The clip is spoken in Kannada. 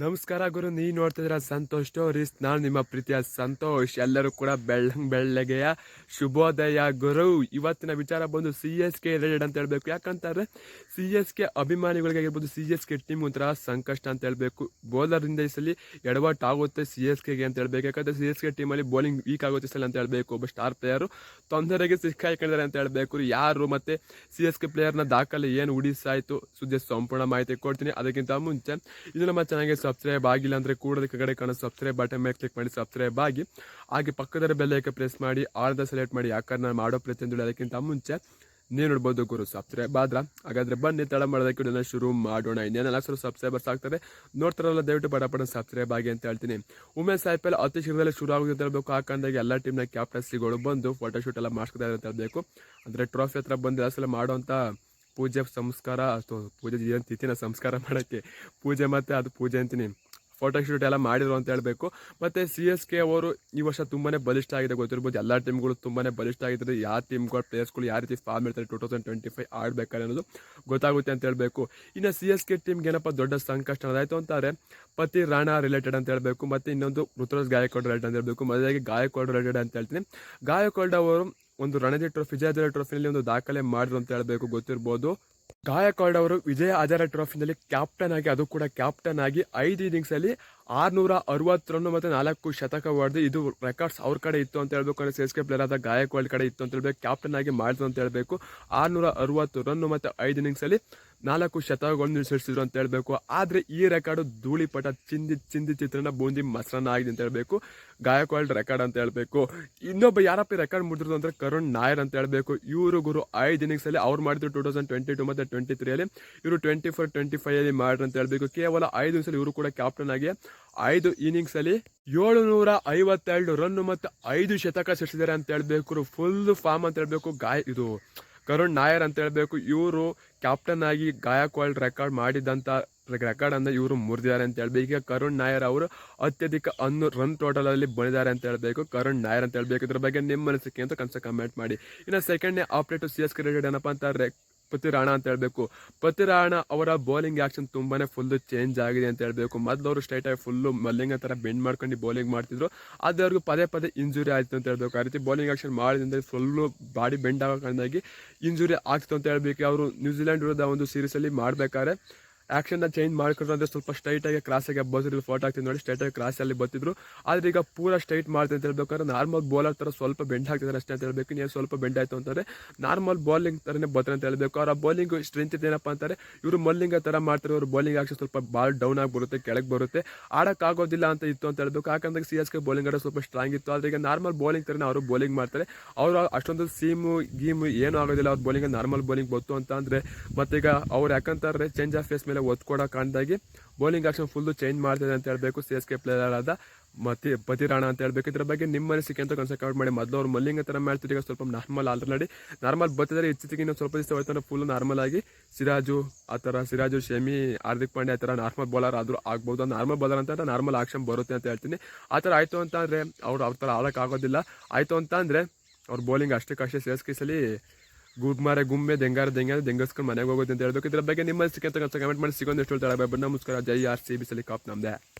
ನಮಸ್ಕಾರ ಗುರು ನೀ ನೋಡ್ತಿದ್ರ ಸಂತೋಷ್ ಸ್ಟೋರೀಸ್. ನಾನು ನಿಮ್ಮ ಪ್ರೀತಿಯ ಸಂತೋಷ್. ಎಲ್ಲರೂ ಕೂಡ ಬೆಳ್ಳಂಗ್ ಬೆಳ್ಳಗೆಯ ಶುಭೋದಯ ಗುರು. ಇವತ್ತಿನ ವಿಚಾರ ಬಂದು ಸಿ ಎಸ್ ಕೆ ರಿಲೇಟೆಡ್ ಅಂತ ಹೇಳಬೇಕು. ಯಾಕಂತಾರೆ ಸಿ ಎಸ್ ಕೆ ಅಭಿಮಾನಿಗಳಿಗೆ ಆಗಿರ್ಬೋದು, ಸಿ ಎಸ್ ಕೆ ಟೀಮ್ ಒಂಥರ ಸಂಕಷ್ಟ ಅಂತ ಹೇಳಬೇಕು. ಬೌಲರಿಂದ ಈ ಸಲ ಎಡವಟ್ಟು ಆಗುತ್ತೆ ಸಿ ಎಸ್ ಕೆಗೆ ಅಂತ ಹೇಳ್ಬೇಕು. ಯಾಕಂದ್ರೆ ಸಿ ಎಸ್ ಕೆ ಟೀಮಲ್ಲಿ ಬೌಲಿಂಗ್ ವೀಕ್ ಆಗುತ್ತೆ ಸಲ ಅಂತ ಹೇಳಬೇಕು. ಒಬ್ಬ ಸ್ಟಾರ್ ಪ್ಲೇಯರು ತೊಂದರೆಗೆ ಸಿಕ್ಕಾಯ್ಕೊಂಡಿದ್ದಾರೆ ಅಂತ ಹೇಳಬೇಕು. ಯಾರು ಮತ್ತೆ ಸಿ ಎಸ್ ಕೆ ಪ್ಲೇಯರ್ನ ದಾಖಲೆ ಏನು ಉಡಿಸಾಯಿತು ಸುದ್ದಿ ಸಂಪೂರ್ಣ ಮಾಹಿತಿ ಕೊಡ್ತೀನಿ. ಅದಕ್ಕಿಂತ ಮುಂಚೆ, ಇದು ನಮ್ಮ ಚೆನ್ನಾಗಿ ಸಬ್ಸ್ಕ್ರೈಬ್ ಆಗಿಲ್ಲ ಅಂದರೆ ಕೂಡದ ಕಡೆ ಕಾಣೋ ಸಬ್ಸ್ಕ್ರೈಬ್ ಬಟನ್ ಮೇಲೆ ಕ್ಲಿಕ್ ಮಾಡಿ ಸಬ್ಸ್ಕ್ರೈಬ್ ಆಗಿ. ಹಾಗೆ ಪಕ್ಕದ ಬೆಲ್ಲೈಕ ಪ್ರೆಸ್ ಮಾಡಿ ಆರ್ದ ಸೆಲೆಕ್ಟ್ ಮಾಡಿ ಯಾಕಂದ್ರೆ ನಾನು ಮಾಡೋ ಪ್ರತಿಯೊಂದು ಅದಕ್ಕಿಂತ ಮುಂಚೆ ನೀವು ನೋಡ್ಬೋದು ಗುರು ಸಬ್ಸ್ಕ್ರೈಬ್ ಆದ್ರ. ಹಾಗಾದ್ರೆ ಬನ್ನಿ ತಡ ಮಾಡೋದಕ್ಕೆ ಇದನ್ನ ಶುರು ಮಾಡೋಣ. ಇನ್ನೇನೆಲ್ಲ ಸರ್ ಸಬ್ಸ್ಕ್ರೈಬರ್ಸ್ ಆಗ್ತಾರೆ. ನೋಡ್ತಾರಲ್ಲ, ದಯವಿಟ್ಟು ಪಡಪಡ ಸಬ್ಸ್ಕ್ರೈಬ್ ಆಗಿ ಅಂತ ಹೇಳ್ತೀನಿ. ಉಮೇಶ್ ಐ ಪಿ ಅತಿ ಶೀಘ್ರದಲ್ಲಿ ಶುರು ಆಗುತ್ತೆ ಅಂತ ಹೇಳ್ಬೇಕು. ಹಾಕಂದಾಗ ಎಲ್ಲ ಟೀಮ್ನ ಕ್ಯಾಪ್ಟನ್ಸಿಗಳು ಬಂದು ಫೋಟೋಶೂಟ್ ಎಲ್ಲ ಮಾಡಿಸ್ಕೊತಾರೆ ಅಂತ ಹೇಳ್ಬೇಕು. ಅಂದರೆ ಟ್ರಾಫಿ ಹತ್ರ ಬಂದು ಎಲ್ಲ ಸಲ ಮಾಡುವಂಥ ಪೂಜೆ ಸಂಸ್ಕಾರ ಅಥವಾ ಪೂಜೆ ಏನು ತಿಥಿನ ಸಂಸ್ಕಾರ ಮಾಡೋಕ್ಕೆ. ಪೂಜೆ ಮತ್ತು ಅದು ಪೂಜೆ ಅಂತೀನಿ. ಫೋಟೋ ಶೂಟ್ ಎಲ್ಲ ಮಾಡಿದ್ರು ಅಂತ ಹೇಳಬೇಕು. ಮತ್ತು ಸಿ ಎಸ್ ಕೆ ಅವರು ಈ ವರ್ಷ ತುಂಬಾ ಬಲಿಷ್ಠ ಆಗಿದೆ ಗೊತ್ತಿರ್ಬೋದು. ಎಲ್ಲ ಟೀಮ್ಗಳು ತುಂಬಾ ಬಲಿಷ್ಠ ಆಗಿದ್ದಾರೆ. ಯಾವ ಟೀಮ್ಗಳು ಪ್ಲೇಯರ್ಸ್ಗಳು ಯಾವ ರೀತಿ ಫಾರ್ಮ್ ಇರ್ತಾರೆ ಟೂ ತೌಸಂಡ್ ಟ್ವೆಂಟಿ ಫೈವ್ ಆಡಬೇಕಾದ್ರೆ ಅನ್ನೋದು ಗೊತ್ತಾಗುತ್ತೆ ಅಂತ ಹೇಳಬೇಕು. ಇನ್ನು ಸಿ ಎಸ್ ಕೆ ಟೀಮ್ಗೆ ಏನಪ್ಪ ದೊಡ್ಡ ಸಂಕಷ್ಟ ಅದಾಯಿತು ಅಂತಾರೆ, ಪತಿ ರಾಣಾ ರಿಲೇಟೆಡ್ ಅಂತ ಹೇಳಬೇಕು, ಮತ್ತು ಇನ್ನೊಂದು ಋತುರಾಜ್ ಗಾಯಕ್ವಾಡ್ ರಿಲೇಟೆಡ್ ಅಂತ ಹೇಳಬೇಕು ಮೊದಲಾಗಿ ಗಾಯಕ್ವಾಡ್ ರಿಲೇಟೆಡ್ ಅಂತ ಹೇಳ್ತೀನಿ. ಗಾಯಕ್ವಾಡ್ ಅವರು ಒಂದು ರಣಜಿ ಟ್ರೋಫಿ ಟ್ರೋಫಿನಲ್ಲಿ ಒಂದು ದಾಖಲೆ ಮಾಡಿದ್ರು ಅಂತ ಹೇಳಬೇಕು ಗೊತ್ತಿರ್ಬೋದು. ಗಾಯಕ್ವಾಡ್ ಅವರು ವಿಜಯ ಹಜಾರೆ ಟ್ರೋಫಿನಲ್ಲಿ ಕ್ಯಾಪ್ಟನ್ ಆಗಿ ಅದು ಕೂಡ ಕ್ಯಾಪ್ಟನ್ ಆಗಿ ಐದು ಇನ್ನಿಂಗ್ಸ್ ಅಲ್ಲಿ ಆರ್ನೂರ ಅರವತ್ತು ರನ್ ಮತ್ತೆ ನಾಲ್ಕು ಶತಕ ಹೊಡೆದು ಇದು ರೆಕಾರ್ಡ್ಸ್ ಅವ್ರ ಕಡೆ ಇತ್ತು ಅಂತ ಹೇಳ್ಬೇಕು ಅಂದ್ರೆ ಸೇಸ್ಕೆ ಪ್ಲೇಯರ್ ಆದ ಗಾಯಕ್ವಾಲ್ ಕಡೆ ಇತ್ತು ಅಂತ ಹೇಳ್ಬೇಕು ಕ್ಯಾಪ್ಟನ್ ಆಗಿ ಮಾಡಿದ್ರು ಅಂತ ಹೇಳಬೇಕು ಆರ್ನೂರ ಅರವತ್ತು ರನ್ ಮತ್ತೆ ಐದು ಇನ್ನಿಂಗ್ಸ್ ಅಲ್ಲಿ ನಾಲ್ಕು ಶತಕಗಳನ್ನು ನಿಲ್ಲಿಸಿದ್ರು ಅಂತ ಹೇಳಬೇಕು. ಆದರೆ ಈ ರೆಕಾರ್ಡ್ ಧೂಳಿಪಟ, ಚಿಂದಿ ಚಿಂದಿ ಚಿತ್ರನ ಬೂಂದಿ ಮಸರನ್ನ ಆಗಿದೆ ಅಂತ ಹೇಳಬೇಕು. ಗಾಯಕ್ವಾಡ್ ರೆಕಾರ್ಡ್ ಅಂತ ಹೇಳಬೇಕು. ಇನ್ನೊಬ್ಬ ಯಾರಪ್ಪ ರೆಕಾರ್ಡ್ ಮುಡಿದ್ರು ಅಂದ್ರೆ ಕರುಣ್ ನಾಯರ್ ಅಂತ ಹೇಳಬೇಕು. ಇವರು ಗುರು ಐದು ಇನ್ನಿಂಗ್ಸ್ ಅಲ್ಲಿ ಅವ್ರು ಮಾಡಿದ್ರು ಟೂ ತೌಸಂಡ್ ಟ್ವೆಂಟಿ ಟು ಮತ್ತೆ ಟ್ವೆಂಟಿ ತ್ರೀ ಅಲ್ಲಿ. ಇವರು ಟ್ವೆಂಟಿ ಫೋರ್ ಟ್ವೆಂಟಿ ಫೈವ್ ಅಲ್ಲಿ ಮಾಡ್ರು ಅಂತ ಹೇಳಬೇಕು. ಕೇವಲ ಐದು ನಿಮಿಷ ಇವರು ಕೂಡ ಕ್ಯಾಪ್ಟನ್ ಆಗಿ ಐದು ಇನ್ನಿಂಗ್ಸ್ ಅಲ್ಲಿ ಏಳುನೂರ ಐವತ್ತೆರಡು ರನ್ ಮತ್ತು ಐದು ಶತಕ ಸಿಡಿಸಿದ್ದಾರೆ ಅಂತ ಹೇಳ್ಬೇಕು. ಫುಲ್ ಫಾರ್ಮ್ ಅಂತ ಹೇಳ್ಬೇಕು. ಗಾಯ ಇದು ಕರುಣ್ ನಾಯರ್ ಅಂತ ಹೇಳ್ಬೇಕು. ಇವರು ಕ್ಯಾಪ್ಟನ್ ಆಗಿ ಗಾಯಕ್ವಾಡ್ ರೆಕಾರ್ಡ್ ಮಾಡಿದಂತ ರೆಕಾರ್ಡ್ ಅನ್ನ ಇವರು ಮುರಿದಿದ್ದಾರೆ ಅಂತ ಹೇಳ್ಬೇಕು. ಈಗ ಕರುಣ್ ನಾಯರ್ ಅವರು ಅತ್ಯಧಿಕ ಅನ್ನು ರನ್ ಟೋಟಲ್ ಅಲ್ಲಿ ಬಂದಿದ್ದಾರೆ ಅಂತ ಹೇಳ್ಬೇಕು. ಕರುಣ್ ನಾಯರ್ ಅಂತ ಹೇಳ್ಬೇಕು. ಇದ್ರ ಬಗ್ಗೆ ನಿಮ್ಮ ಅನಿಸಿಕೆ ಅಂತ ಕನ್ಸ ಕಮೆಂಟ್ ಮಾಡಿ. ಇನ್ನು ಸೆಕೆಂಡ್ನೇ ಅಪ್ಡೇಟ್ ಸಿ ಎಸ್ ಕ್ರಿಕೆಟ್ ಏನಪ್ಪ ಅಂತ ಪತಿರಾಣ ಅಂತ ಹೇಳ್ಬೇಕು. ಪತಿರಾಣ ಅವರ ಬೌಲಿಂಗ್ ಆಕ್ಷನ್ ತುಂಬಾನೇ ಫುಲ್ ಚೇಂಜ್ ಆಗಿದೆ ಅಂತ ಹೇಳಬೇಕು. ಮೊದಲು ಅವರು ಸ್ಟ್ರೈಟ್ ಆಗಿ ಫುಲ್ ಮಲ್ಲಿಂಗ ತರ ಬೆಂಡ್ ಮಾಡ್ಕೊಂಡು ಬೌಲಿಂಗ್ ಮಾಡ್ತಿದ್ರು. ಅದು ಅವ್ರಿಗೆ ಪದೇ ಪದೇ ಇಂಜುರಿ ಆಯ್ತು ಅಂತ ಹೇಳ್ಬೇಕು. ಆ ರೀತಿ ಬೌಲಿಂಗ್ ಆಕ್ಷನ್ ಮಾಡಿದ್ರೆ ಫುಲ್ಲು ಬಾಡಿ ಬೆಂಡ್ ಆಗೋಕ್ಕಾಗಿ ಇಂಜುರಿ ಆಗ್ತು ಅಂತ ಹೇಳ್ಬೇಕು. ಅವರು ನ್ಯೂಜಿಲೆಂಡ್ ವಿರುದ್ಧ ಒಂದು ಸೀರೀಸ್ ಅಲ್ಲಿ ಮಾಡ್ಬೇಕಾದ್ರೆ ಆಕ್ಷನ್ನ ಚೇಂಜ್ ಮಾಡ್ಕೊಂಡ್ರು ಅಂದ್ರೆ ಸ್ವಲ್ಪ ಸ್ಟ್ರೈಟ್ ಆಗಿ ಕ್ರಾಸ್ ಆಗಿ ಬಸ್ಸಿದ್ರು ಫೋಟೋ ಹಾಕ್ತೀನಿ ನೋಡಿ ಸ್ಟ್ರೈಟ್ ಆಗಿ ಕ್ರಾಸ್ ಅಲ್ಲಿ ಬರ್ತಿದ್ರು. ಆದ್ರೆ ಈಗ ಪೂರ ಸ್ಟ್ರೈಟ್ ಮಾಡ್ತೀನಿ ಅಂತ ಹೇಳ್ಬೇಕಾದ್ರೆ ನಾರ್ಮಲ್ ಬೌಲರ್ ತರ ಸ್ವಲ್ಪ ಬೆಂಡ್ ಹಾಕ್ತಿದ್ದಾರೆ ಅಷ್ಟೇ ಅಂತ ಹೇಳ್ಬೇಕು. ನೀವು ಸ್ವಲ್ಪ ಬೆಂಡ್ ಆಯ್ತು ಅಂತಂದ್ರೆ ನಾರ್ಮಲ್ ಬೌಲಿಂಗ್ ತರನೇ ಬರ್ತಾರೆ ಅಂತ ಹೇಳ್ಬೇಕು. ಅವರ ಬೌಲಿಂಗ್ ಸ್ಟ್ರೆಂತ್ ಏನಪ್ಪ ಅಂತಾರೆ ಇವರು ಮಲ್ಲಿಂಗ ತರ ಮಾಡ್ತಾರೆ, ಇವರು ಬೌಲಿಂಗ್ ಆಕ್ಷನ್ ಸ್ವಲ್ಪ ಬಾಲ್ ಡೌನ್ ಆಗಿ ಬರುತ್ತೆ, ಕೆಳಗೆ ಬರುತ್ತೆ. ಆಡೋಕ್ಕಾಗೋದಿಲ್ಲ ಅಂತ ಇತ್ತು ಅಂತ ಹೇಳ್ಬೇಕು. ಯಾಕಂದ್ರೆ ಸಿ ಎಸ್ ಕೆ ಬೌಲಿಂಗ್ ಆಡೋ ಸ್ವಲ್ಪ ಸ್ಟ್ರಾಂಗ್ ಇತ್ತು. ಆದ್ರೆ ಈಗ ನಾರ್ಮಲ್ ಬೌಲಿಂಗ್ ತರನೇ ಅವರು ಬೌಲಿಂಗ್ ಮಾಡ್ತಾರೆ. ಅವರು ಅಷ್ಟೊಂದು ಸೀಮು ಗೀಮು ಏನೂ ಆಗೋದಿಲ್ಲ. ಅವ್ರ ಬೌಲಿಂಗ್ ನಾರ್ಮಲ್ ಬೌಲಿಂಗ್ ಬತ್ತು ಅಂತ ಅಂದ್ರೆ ಮತ್ತೀಗ ಅವ್ರು ಯಾಕಂತಾರೆ ಚೇಂಜ್ ಆಫ್ ಫೇಸ್ ಒತ್ತು ಒತ್ಕೊಡೋ ಕಾಣ್ದಾಗಿ ಬೌಲಿಂಗ್ ಆಕ್ಷನ್ ಫುಲ್ಲು ಚೇಂಜ್ ಮಾಡ್ತಿದೆ ಅಂತ ಹೇಳ್ಬೇಕು ಸಿ ಎಸ್ ಕೆ ಪ್ಲೇಯರ್ ಆದ ಮತ್ತೆ ಪತಿರಾಣ ಅಂತ ಹೇಳ್ಬೇಕು. ಇದ್ರ ಬಗ್ಗೆ ನಿಮ್ಮ ಅನಿಸಿಕೆ ಅಂತ ಕನ್ಸಕ್ ಔಟ್ ಮಾಡಿ. ಮೊದಲು ಅವ್ರು ಮಲ್ಲಿಂಗ ಥರ ಮಾಡ್ತಿದ್ರು, ಈಗ ಸ್ವಲ್ಪ ನಾರ್ಮಲ್ ಆಲ್ರೆಡಿ ನಾರ್ಮಲ್ ಬರ್ತಿದ್ದಾರೆ ಇತ್ತೀಚೆಗೆ ಇನ್ನೊಂದು ಸ್ವಲ್ಪ ದಿವಸ ಹೋಯ್ತಾನೆ ಫುಲ್ ನಾರ್ಮಲ್ ಆಗಿ ಸಿರಾಜು, ಆ ಥರ ಸಿರಾಜು, ಶಮಿ, ಹಾರ್ದಿಕ್ ಪಾಂಡೆ ಆ ಥರ ನಾರ್ಮಲ್ ಬೌಲರ್ ಆದರೂ ಆಗ್ಬೋದು. ನಾರ್ಮಲ್ ಬೌಲರ್ ಅಂತ ನಾರ್ಮಲ್ ಆಕ್ಷನ್ ಬರುತ್ತೆ ಅಂತ ಹೇಳ್ತೀನಿ. ಆ ಥರ ಆಯಿತು ಅಂತ ಅಂದರೆ ಅವ್ರು ಅವ್ರ ಥರ ಆಡೋಕ್ಕಾಗೋದಿಲ್ಲ ಆಯಿತು ಅಂತ ಅಂದರೆ ಅವ್ರ ಬೌಲಿಂಗ್ ಅಷ್ಟಕ್ಕಷ್ಟೇ ಸೇಸ್ ಕೇಸಲ್ಲಿ ಗುಗ್ಮಾರೆ ಗುಮ್ಮೆ, ದೆಂಗಾರ ದೆಂಗಾರ ದೆಂಗಸ್ಕೊಂಡು ಮನೆಗೆ ಹೋಗೋದು ಅಂತ ಹೇಳ್ಬೇಕು. ಇದ್ರ ಬಗ್ಗೆ ನಿಮ್ಮ ಅಂತ ಕಮೆಂಟ್ ಮಾಡಿ. ಸಿಗೋದು ಎಷ್ಟು ಹೇಳ್ತಾರೆ ನಮಸ್ಕಾರ. ಜೈ ಆರ್ ಸಿ ಬಿ ಸಲಿ ಕಾಪ್ ನಮ್ದೆ.